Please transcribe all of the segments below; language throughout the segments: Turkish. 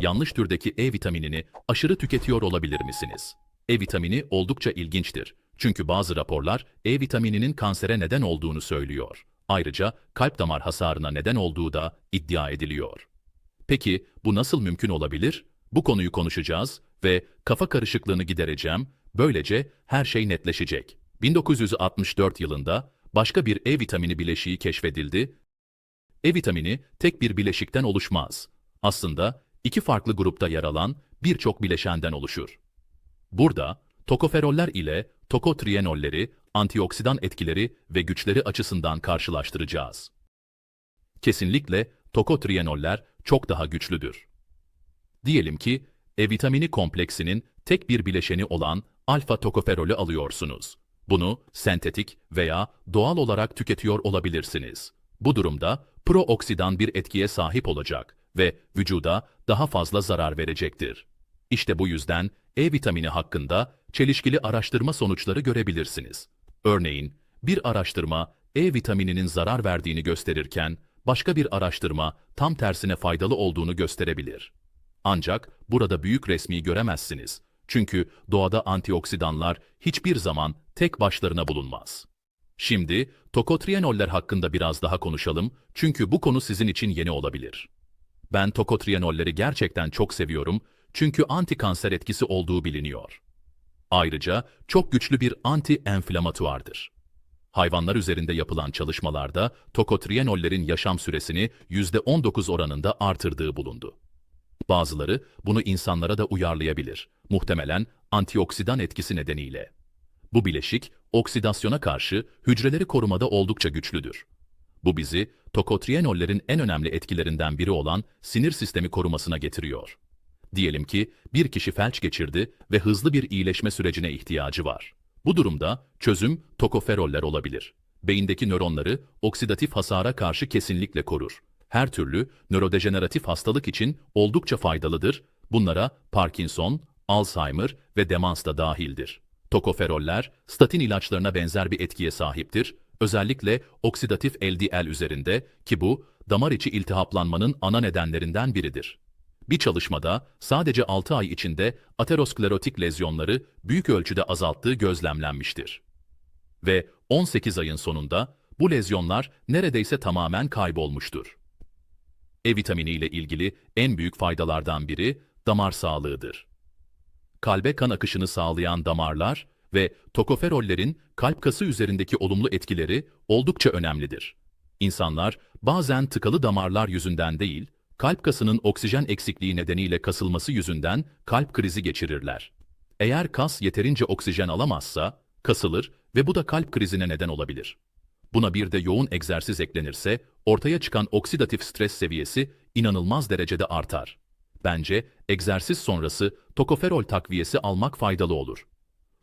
yanlış türdeki E vitaminini aşırı tüketiyor olabilir misiniz? E vitamini oldukça ilginçtir. Çünkü bazı raporlar E vitamininin kansere neden olduğunu söylüyor. Ayrıca kalp damar hasarına neden olduğu da iddia ediliyor. Peki bu nasıl mümkün olabilir? Bu konuyu konuşacağız ve kafa karışıklığını gidereceğim. Böylece her şey netleşecek. 1964 yılında başka bir E vitamini bileşiği keşfedildi. E vitamini tek bir bileşikten oluşmaz. Aslında iki farklı grupta yer alan birçok bileşenden oluşur. Burada tokoferoller ile tokotrienolleri, antioksidan etkileri ve güçleri açısından karşılaştıracağız. Kesinlikle tokotrienoller çok daha güçlüdür. Diyelim ki E vitamini kompleksinin tek bir bileşeni olan alfa tokoferolü alıyorsunuz. Bunu sentetik veya doğal olarak tüketiyor olabilirsiniz. Bu durumda prooksidan bir etkiye sahip olacak ve vücuda daha fazla zarar verecektir. İşte bu yüzden E vitamini hakkında çelişkili araştırma sonuçları görebilirsiniz. Örneğin, bir araştırma E vitamininin zarar verdiğini gösterirken, başka bir araştırma tam tersine faydalı olduğunu gösterebilir. Ancak burada büyük resmi göremezsiniz. Çünkü doğada antioksidanlar hiçbir zaman tek başlarına bulunmaz. Şimdi tokotrienoller hakkında biraz daha konuşalım çünkü bu konu sizin için yeni olabilir. Ben tokotrienolleri gerçekten çok seviyorum çünkü anti-kanser etkisi olduğu biliniyor. Ayrıca çok güçlü bir anti-enflamatuardır. Hayvanlar üzerinde yapılan çalışmalarda tokotrienollerin yaşam süresini %19 oranında artırdığı bulundu. Bazıları bunu insanlara da uyarlayabilir. Muhtemelen antioksidan etkisi nedeniyle. Bu bileşik, oksidasyona karşı hücreleri korumada oldukça güçlüdür. Bu bizi tokotrienollerin en önemli etkilerinden biri olan sinir sistemi korumasına getiriyor. Diyelim ki bir kişi felç geçirdi ve hızlı bir iyileşme sürecine ihtiyacı var. Bu durumda çözüm tokoferoller olabilir. Beyindeki nöronları oksidatif hasara karşı kesinlikle korur. Her türlü nörodejeneratif hastalık için oldukça faydalıdır. Bunlara Parkinson, Alzheimer ve demans da dahildir. Tokoferoller, statin ilaçlarına benzer bir etkiye sahiptir. Özellikle oksidatif LDL üzerinde ki bu damar içi iltihaplanmanın ana nedenlerinden biridir. Bir çalışmada sadece 6 ay içinde aterosklerotik lezyonları büyük ölçüde azalttığı gözlemlenmiştir. Ve 18 ayın sonunda bu lezyonlar neredeyse tamamen kaybolmuştur. E vitamini ile ilgili en büyük faydalardan biri damar sağlığıdır. Kalbe kan akışını sağlayan damarlar ve tokoferollerin kalp kası üzerindeki olumlu etkileri oldukça önemlidir. İnsanlar bazen tıkalı damarlar yüzünden değil, kalp kasının oksijen eksikliği nedeniyle kasılması yüzünden kalp krizi geçirirler. Eğer kas yeterince oksijen alamazsa, kasılır ve bu da kalp krizine neden olabilir. Buna bir de yoğun egzersiz eklenirse, ortaya çıkan oksidatif stres seviyesi inanılmaz derecede artar. Bence egzersiz sonrası tokoferol takviyesi almak faydalı olur.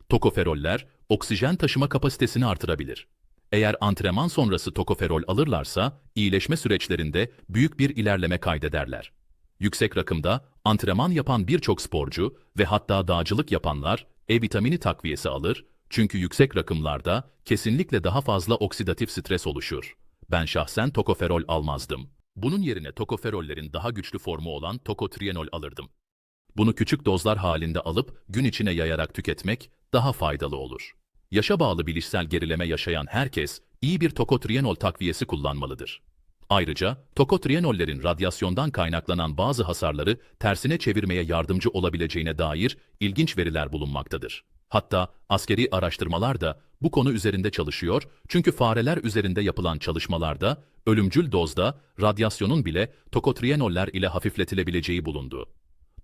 Tokoferoller, oksijen taşıma kapasitesini artırabilir. Eğer antrenman sonrası tokoferol alırlarsa, iyileşme süreçlerinde büyük bir ilerleme kaydederler. Yüksek rakımda antrenman yapan birçok sporcu ve hatta dağcılık yapanlar E vitamini takviyesi alır çünkü yüksek rakımlarda kesinlikle daha fazla oksidatif stres oluşur. Ben şahsen tokoferol almazdım. Bunun yerine tokoferollerin daha güçlü formu olan tokotrienol alırdım. Bunu küçük dozlar halinde alıp gün içine yayarak tüketmek daha faydalı olur. Yaşa bağlı bilişsel gerileme yaşayan herkes iyi bir tokotrienol takviyesi kullanmalıdır. Ayrıca tokotrienollerin radyasyondan kaynaklanan bazı hasarları tersine çevirmeye yardımcı olabileceğine dair ilginç veriler bulunmaktadır. Hatta askeri araştırmalar da bu konu üzerinde çalışıyor çünkü fareler üzerinde yapılan çalışmalarda ölümcül dozda radyasyonun bile tokotrienoller ile hafifletilebileceği bulundu.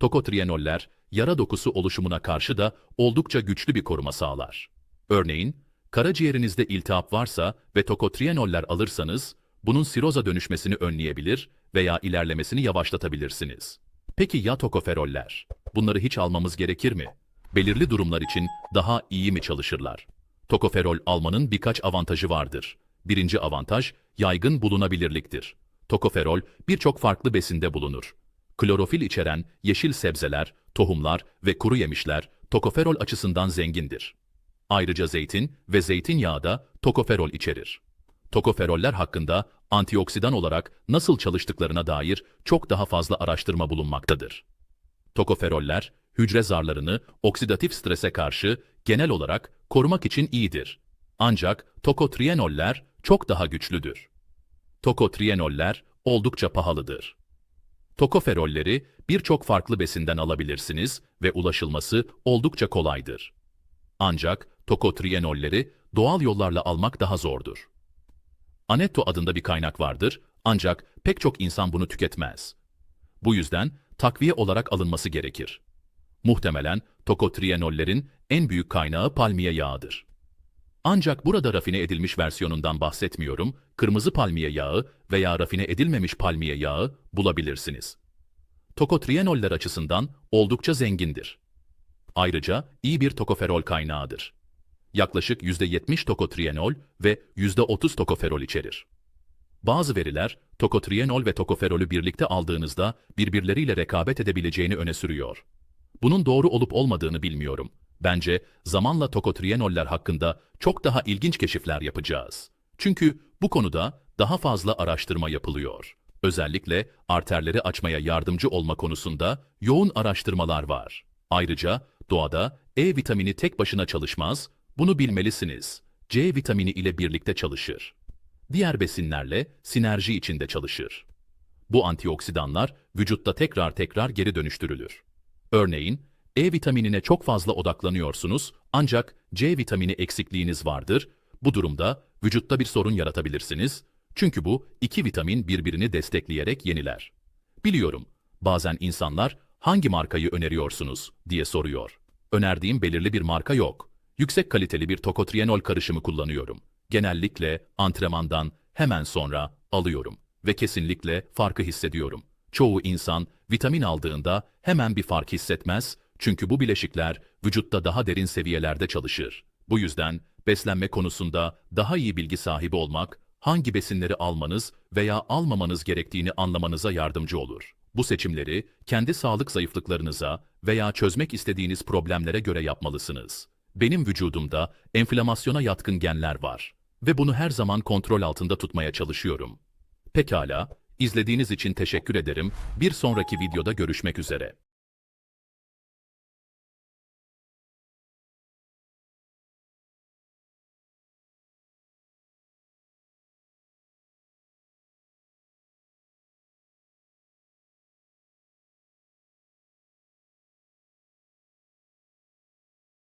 Tokotrienoller, yara dokusu oluşumuna karşı da oldukça güçlü bir koruma sağlar. Örneğin, karaciğerinizde iltihap varsa ve tokotrienoller alırsanız, bunun siroza dönüşmesini önleyebilir veya ilerlemesini yavaşlatabilirsiniz. Peki ya tokoferoller? Bunları hiç almamız gerekir mi? Belirli durumlar için daha iyi mi çalışırlar? Tokoferol almanın birkaç avantajı vardır. Birinci avantaj, yaygın bulunabilirliktir. Tokoferol birçok farklı besinde bulunur. Klorofil içeren yeşil sebzeler, tohumlar ve kuru yemişler tokoferol açısından zengindir. Ayrıca zeytin ve zeytinyağı da tokoferol içerir. Tokoferoller hakkında antioksidan olarak nasıl çalıştıklarına dair çok daha fazla araştırma bulunmaktadır. Tokoferoller, hücre zarlarını oksidatif strese karşı genel olarak korumak için iyidir. Ancak tokotrienoller çok daha güçlüdür. Tokotrienoller oldukça pahalıdır. Tokoferolleri birçok farklı besinden alabilirsiniz ve ulaşılması oldukça kolaydır. Ancak tokotrienolleri doğal yollarla almak daha zordur. Anetto adında bir kaynak vardır ancak pek çok insan bunu tüketmez. Bu yüzden takviye olarak alınması gerekir. Muhtemelen tokotrienollerin en büyük kaynağı palmiye yağıdır. Ancak burada rafine edilmiş versiyonundan bahsetmiyorum, kırmızı palmiye yağı veya rafine edilmemiş palmiye yağı bulabilirsiniz. Tokotrienoller açısından oldukça zengindir. Ayrıca iyi bir tokoferol kaynağıdır. Yaklaşık %70 tokotrienol ve %30 tokoferol içerir. Bazı veriler, tokotrienol ve tokoferolü birlikte aldığınızda birbirleriyle rekabet edebileceğini öne sürüyor. Bunun doğru olup olmadığını bilmiyorum. Bence zamanla tokotrienoller hakkında çok daha ilginç keşifler yapacağız. Çünkü bu konuda daha fazla araştırma yapılıyor. Özellikle arterleri açmaya yardımcı olma konusunda yoğun araştırmalar var. Ayrıca doğada E vitamini tek başına çalışmaz, bunu bilmelisiniz. C vitamini ile birlikte çalışır. Diğer besinlerle sinerji içinde çalışır. Bu antioksidanlar vücutta tekrar tekrar geri dönüştürülür. Örneğin, E vitaminine çok fazla odaklanıyorsunuz ancak C vitamini eksikliğiniz vardır. Bu durumda vücutta bir sorun yaratabilirsiniz. Çünkü bu iki vitamin birbirini destekleyerek yeniler. Biliyorum, bazen insanlar hangi markayı öneriyorsunuz diye soruyor. Önerdiğim belirli bir marka yok. Yüksek kaliteli bir tokotrienol karışımı kullanıyorum. Genellikle antrenmandan hemen sonra alıyorum ve kesinlikle farkı hissediyorum. Çoğu insan vitamin aldığında hemen bir fark hissetmez çünkü bu bileşikler vücutta daha derin seviyelerde çalışır. Bu yüzden beslenme konusunda daha iyi bilgi sahibi olmak, hangi besinleri almanız veya almamanız gerektiğini anlamanıza yardımcı olur. Bu seçimleri kendi sağlık zayıflıklarınıza veya çözmek istediğiniz problemlere göre yapmalısınız. Benim vücudumda enflamasyona yatkın genler var ve bunu her zaman kontrol altında tutmaya çalışıyorum. Pekala, izlediğiniz için teşekkür ederim. Bir sonraki videoda görüşmek üzere.